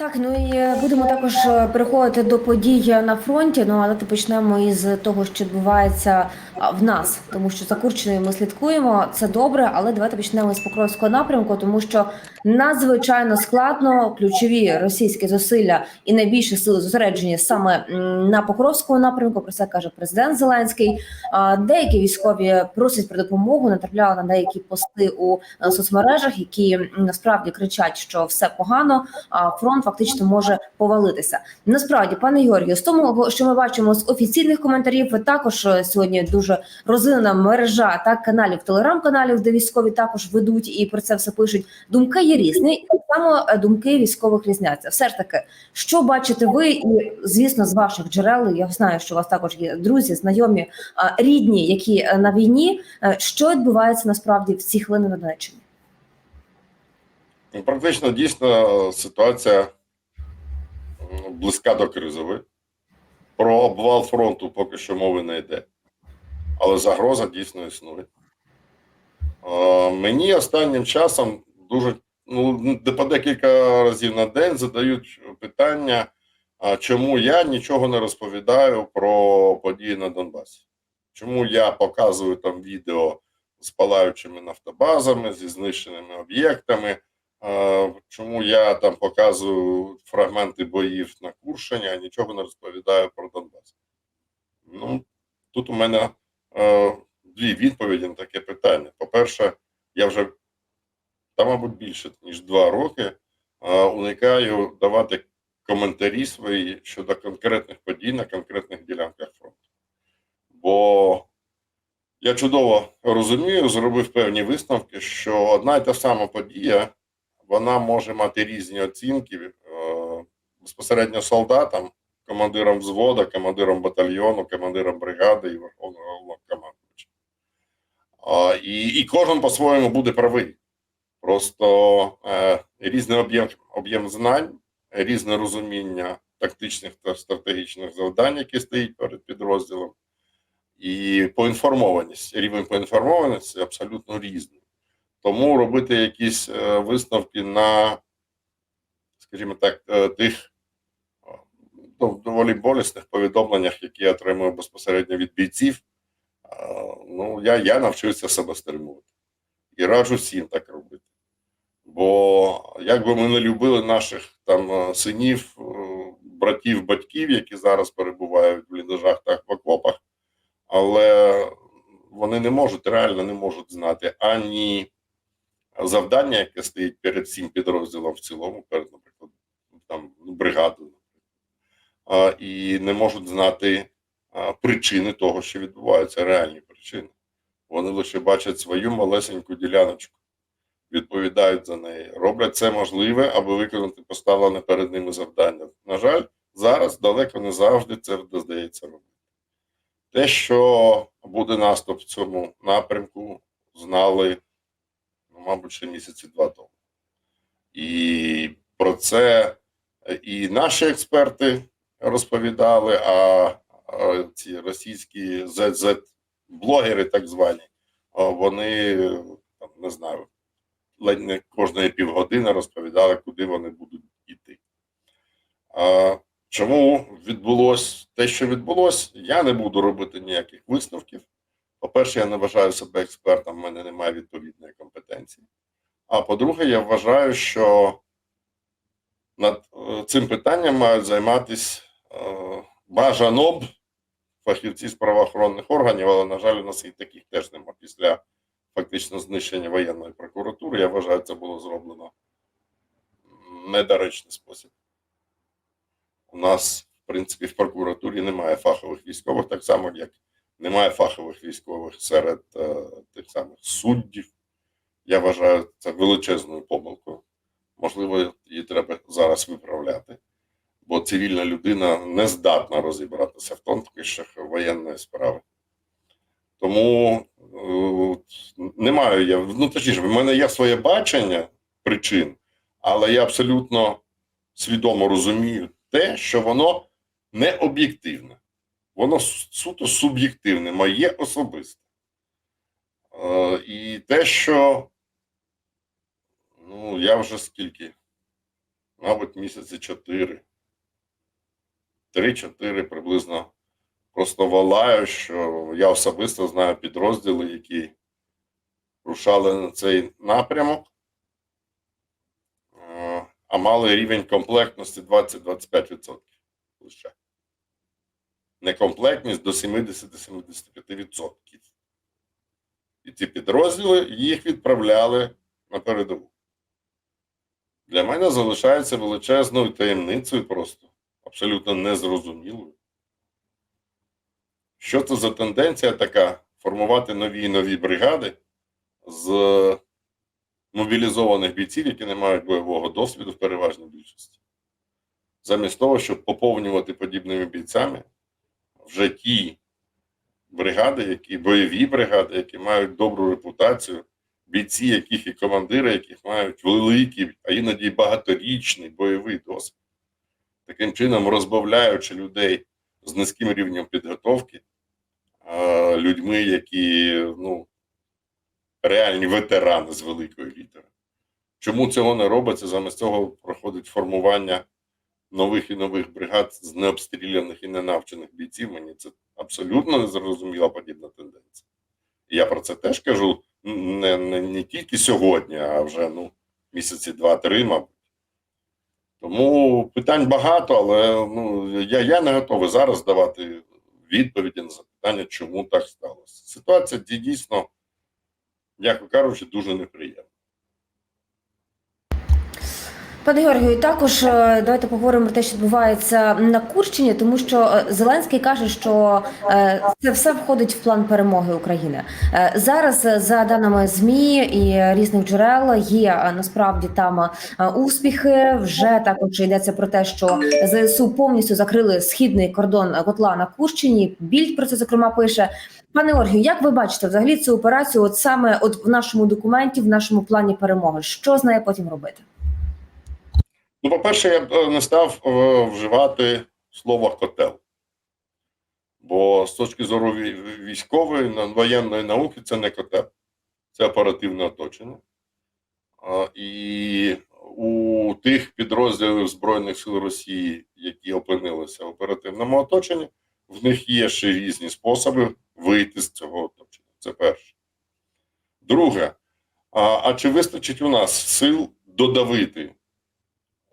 Так, ну і е, будемо також е, переходити до подій на фронті. Ну але почнемо із того, що відбувається в нас, тому що за Курчиною ми слідкуємо. Це добре, але давайте почнемо з Покровського напрямку, тому що надзвичайно складно ключові російські зусилля і найбільші сили зосереджені саме на Покровському напрямку. Про це каже президент Зеленський. Деякі військові просять про допомогу. Натрапляли на деякі пости у е, соцмережах, які насправді кричать, що все погано. А фронт фактично може повалитися. Насправді, пане Георгію, з тому, що ми бачимо з офіційних коментарів, також е, сьогодні дуже розвинена мережа так каналів, телеграм-каналів, де військові також ведуть і про це все пишуть. Думки є різні, і так само е, думки військових різняться. Все ж таки, що бачите ви, і звісно, з ваших джерел, я знаю, що у вас також є друзі, знайомі, рідні, які е, на війні. Е, Що відбувається насправді в ці хвилини на Донеччині? Ну, Практично дійсно ситуація близька до кризової. Про обвал фронту поки що мови не йде. Але загроза дійсно існує. Мені останнім часом дуже де по декілька разів на день задають питання, а чому я нічого не розповідаю про події на Донбасі. Чому я показую там відео з палаючими нафтобазами, зі знищеними об'єктами. Чому я там показую фрагменти боїв на Куршині, а нічого не розповідаю про Донбас? Ну, тут у мене е, дві відповіді на таке питання. По-перше, я вже та, мабуть, більше ніж два роки уникаю давати коментарі свої щодо конкретних подій на конкретних ділянках фронту. Бо я чудово розумію, зробив певні висновки, що одна й та сама подія вона може мати різні оцінки е, безпосередньо солдатам, командирам взвода, командирам батальйону, командирам бригади і верховного головнокомандувача. І, і кожен по-своєму буде правий. Просто е, різний об'єм об'єм знань, різне розуміння тактичних та стратегічних завдань, які стоїть перед підрозділом, і поінформованість, рівень поінформованості абсолютно різний. Тому робити якісь е, висновки на, скажімо так, е, тих е, ну, доволі болісних повідомленнях, які я отримую безпосередньо від бійців. е, Ну, я, я навчився себе стримувати і раджу всім так робити. Бо як би ми не любили наших там е, синів, е, братів, батьків, які зараз перебувають в бліндажах та в окопах, але вони не можуть реально не можуть знати ані завдання, яке стоїть перед всім підрозділом в цілому, перед, наприклад, там бригадою, і не можуть знати причини того, що відбувається, реальні причини. Вони лише бачать свою малесеньку діляночку, відповідають за неї, роблять це можливе, аби виконати поставлене перед ними завдання. На жаль, зараз далеко не завжди це вдається робити. Те, що буде наступ в цьому напрямку, знали, ну, мабуть, ще місяці два тому. І про це і наші експерти розповідали, а, ці російські ZZ-блогери, так звані, вони не знаю, ледь не кожної півгодини розповідали, куди вони будуть йти. Чому відбулось те, що відбулось, я не буду робити ніяких висновків. По-перше, я не вважаю себе експертом, в мене немає відповідної компетенції. А по-друге, я вважаю, що над е, цим питанням мають займатися е, бажано фахівці з правоохоронних органів, але, на жаль, у нас і таких теж нема. Після фактично знищення воєнної прокуратури, я вважаю, це було зроблено в недоречний спосіб. У нас, в принципі, в прокуратурі немає фахових військових, так само, як немає фахових військових серед е, тих самих суддів. Я вважаю це величезною помилкою. Можливо, її треба зараз виправляти, бо цивільна людина не здатна розібратися в тонкощах воєнної справи. Тому е, не маю я, ну точніше, в мене є своє бачення причин, але я абсолютно свідомо розумію те, що воно не об'єктивне, воно суто суб'єктивне, моє особисте. Е, і те, що ну, я вже скільки мабуть, місяці чотири. Три-чотири приблизно просто волаю, що я особисто знаю підрозділи, які рушали на цей напрямок, е, а мали рівень комплектності 20-25% лише. Некомплектність до 70-75%. І ці підрозділи їх відправляли на передову. Для мене залишається величезною таємницею просто, абсолютно незрозумілою. Що це за тенденція така формувати нові і нові бригади з мобілізованих бійців, які не мають бойового досвіду в переважній більшості? Замість того, щоб поповнювати подібними бійцями вже ті бригади, які бойові бригади, які мають добру репутацію, бійці, яких і командири, яких мають великий, а іноді багаторічний бойовий досвід, таким чином розбавляючи людей з низьким рівнем підготовки, людьми, які ну, реальні ветерани з великої літери. Чому цього не робиться? Замість цього проходить формування нових і нових бригад з необстріляних і ненавчених бійців. Мені це абсолютно незрозуміла подібна тенденція. Я про це теж кажу не, не, не тільки сьогодні, а вже ну, місяці два-три, мабуть. Тому питань багато, але ну, я, я не готовий зараз давати відповіді на запитання, чому так сталося. Ситуація ді- дійсно, м'яко кажучи, дуже неприємна. Пане Георгію, також е, давайте поговоримо про те, що відбувається на Курщині, тому що е, Зеленський каже, що е, це все входить в план перемоги України. Зараз, за даними змі і різних джерел, є насправді там успіхи. Вже також йдеться про те, що ЗСУ повністю закрили східний кордон котла на Курщині. Більд про це зокрема пише. Пане Ольгію, як ви бачите взагалі цю операцію? От саме от в нашому документі, в нашому плані перемоги, що з нею потім робити? Ну, по-перше, я б е, не став е, вживати слово котел. Бо з точки зору військової, воєнної науки, це не котел, це оперативне оточення. І у тих підрозділів Збройних сил Росії, які опинилися в оперативному оточенні, в них є ще різні способи вийти з цього оточення. Це перше. Друге, а, а чи вистачить у нас сил додавити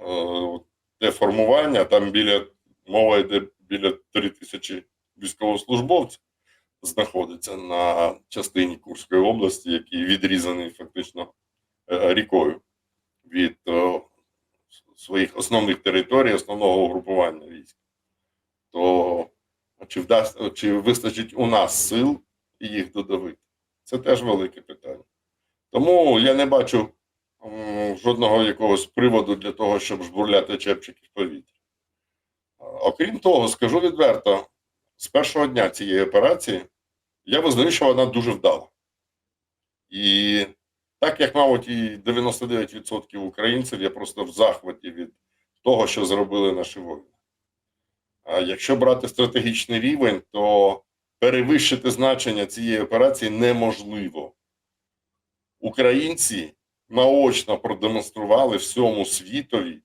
е, те формування, там біля мова йде біля 3 тисячі військовослужбовців знаходиться на частині Курської області, який відрізаний фактично е, рікою від е, своїх основних територій, основного угрупування військ. То чи вдасть, чи вистачить у нас сил їх додавити? Це теж велике питання. Тому я не бачу жодного якогось приводу для того, щоб жбурляти чепчики в повітря. Окрім того, скажу відверто, з першого дня цієї операції я визнаю, що вона дуже вдала. І так як, мабуть, і 99% українців, я просто в захваті від того, що зробили наші воїни. А якщо брати стратегічний рівень, то перевищити значення цієї операції неможливо. Українці наочно продемонстрували всьому світові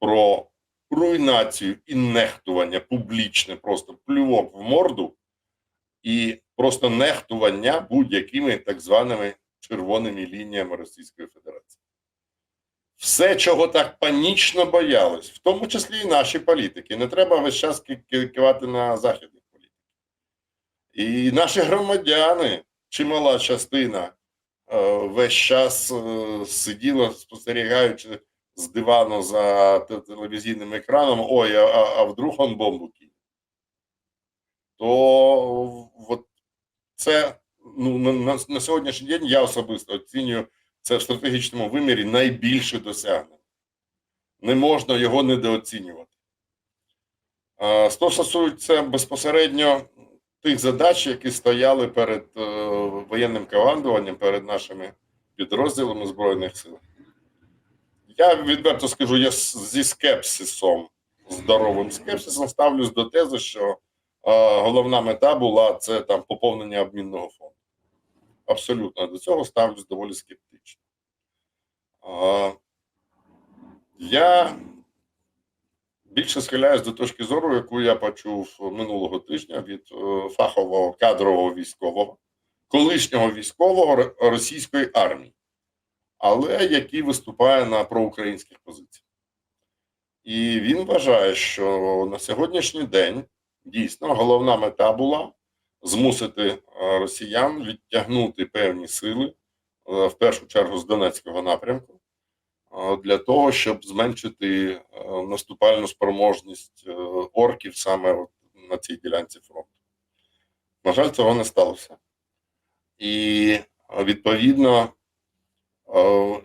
про руйнацію і нехтування публічне, просто плювок в морду і просто нехтування будь-якими так званими червоними лініями Російської Федерації. Все, чого так панічно боялись, в тому числі і наші політики. Не треба весь час ки- ки- кивати на західних політиків. І наші громадяни, чимала частина, весь час е, сиділа, спостерігаючи з дивану за телевізійним екраном, ой, а, а- вдруг он бомбу кине. То от це ну, на, на, сьогоднішній день я особисто оцінюю це в стратегічному вимірі найбільше досягнення. Не можна його недооцінювати. Що стосується безпосередньо тих задач, які стояли перед е, воєнним командуванням, перед нашими підрозділами Збройних сил, я відверто скажу, я зі скепсисом, здоровим скепсисом ставлюсь до тези, що е, головна мета була це там поповнення обмінного фонду. Абсолютно до цього ставлюсь доволі скептично. А, Я більше схиляюсь до точки зору, яку я почув минулого тижня від е, фахового кадрового військового, колишнього військового російської армії, але який виступає на проукраїнських позиціях. І він вважає, що на сьогоднішній день дійсно головна мета була змусити е, росіян відтягнути певні сили, е, в першу чергу з Донецького напрямку, для того, щоб зменшити е, наступальну спроможність е, орків саме на цій ділянці фронту. На жаль, цього не сталося. І е, відповідно е,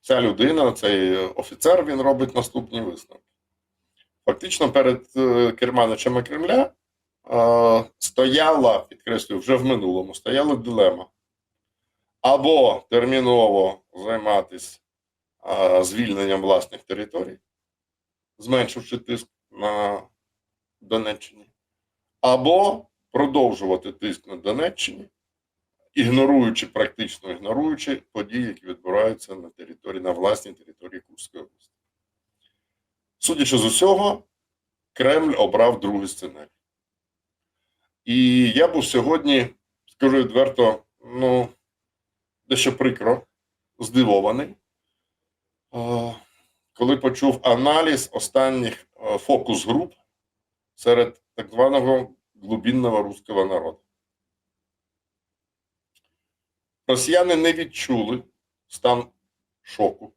ця людина, цей офіцер, він робить наступні висновки. Фактично, перед е, керманичами Кремля е, стояла, підкреслюю, вже в минулому стояла дилема. Або терміново займатися е, звільненням власних територій, зменшивши тиск на Донеччині, або продовжувати тиск на Донеччині, ігноруючи, практично ігноруючи події, які відбуваються на території, на власній території Курської області. Судячи з усього, Кремль обрав другий сценарій. І я був сьогодні, скажу відверто, ну, дещо прикро, здивований, коли почув аналіз останніх е, фокус-груп серед так званого глубинного руського народу. Росіяни не відчули стан шоку.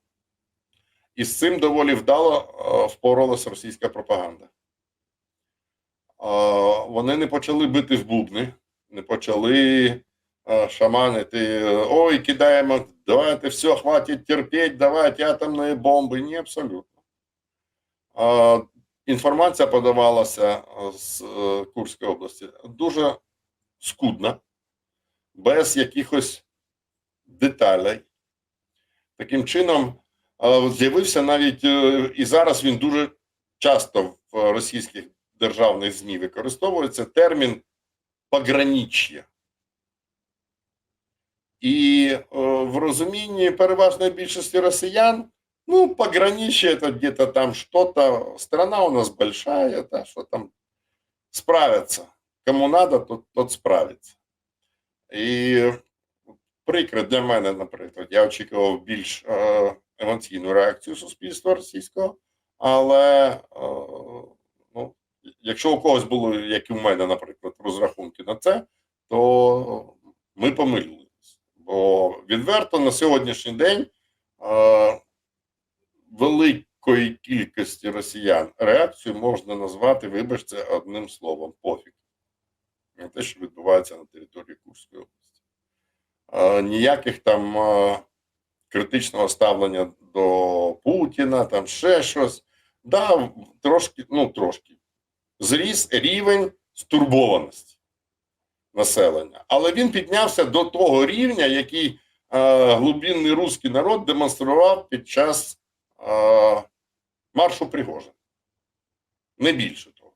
І з цим доволі вдало е, впоралася російська пропаганда. Е, Вони не почали бити в бубни, не почали е, шаманити, ой, кидаємо, давайте все, хватить терпеть, давайте атомні бомби. Ні, абсолютно. Е, Інформація подавалася з е, Курської області дуже скудна, без якихось деталей. Таким чином, з'явився навіть е, і зараз він дуже часто в російських державних ЗМІ використовується термін погранич'я. І е, в розумінні переважної більшості росіян, ну, пограничье это где-то там что-то, страна у нас большая, да, что там справятся. Кому надо, тот, тот справиться. І прикро для мене, наприклад, я очікував більш е, емоційну реакцію суспільства російського, але е, ну, якщо у когось було, як і в мене, наприклад, розрахунки на це, то ми помилились. Бо відверто на сьогоднішній день е, великої кількості росіян реакцію можна назвати, вибачте, одним словом пофіг. На те, що відбувається на території Курської області. Е, ніяких там е, критичного ставлення до Путіна, там ще щось. Да, трошки, ну трошки, зріс рівень стурбованості населення. Але він піднявся до того рівня, який е, глибинний руський народ демонстрував під час е, маршу Пригожин. Не більше того.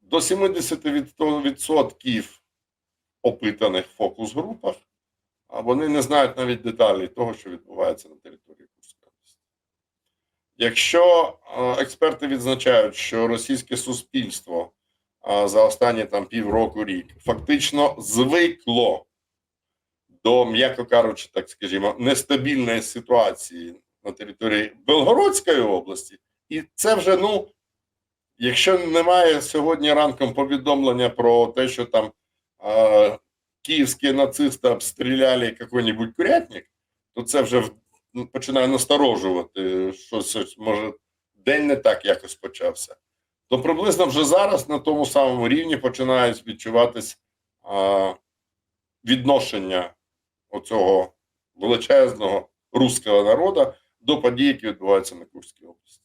До 70% опитаних в фокус-групах, а вони не знають навіть деталей того, що відбувається на території Курської області. Якщо е, експерти відзначають, що російське суспільство за останні там півроку рік фактично звикло до, м'яко кажучи, так скажімо, нестабільної ситуації на території Белгородської області, і це вже ну. Якщо немає сьогодні ранком повідомлення про те, що там е, київські нацисти обстріляли який-небудь курятник, то це вже ну, починає насторожувати, що може день не так якось почався. То приблизно вже зараз на тому самому рівні починають відчуватись е, відношення оцього величезного руського народу до подій, які відбуваються на Курській області.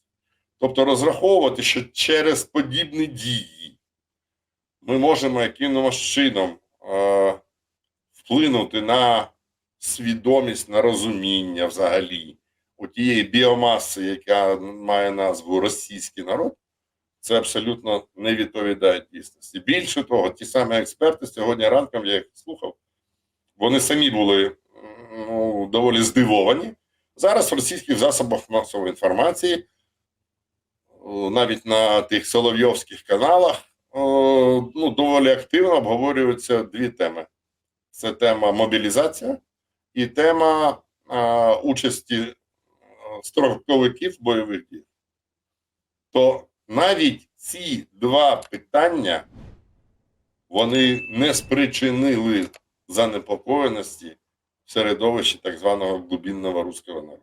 Тобто розраховувати, що через подібні дії ми можемо якимось чином е, вплинути на свідомість, на розуміння взагалі у тієї біомаси, яка має назву російський народ, це абсолютно не відповідає дійсності. Більше того, ті самі експерти сьогодні ранком я їх слухав, вони самі були ну, доволі здивовані, Зараз в російських засобах масової інформації, навіть на тих соловйовських каналах, ну, доволі активно обговорюються дві теми: це тема мобілізація і тема а, участі строковиків в бойових діях. То навіть ці два питання вони не спричинили занепокоєності в середовищі так званого глубинного руського народу.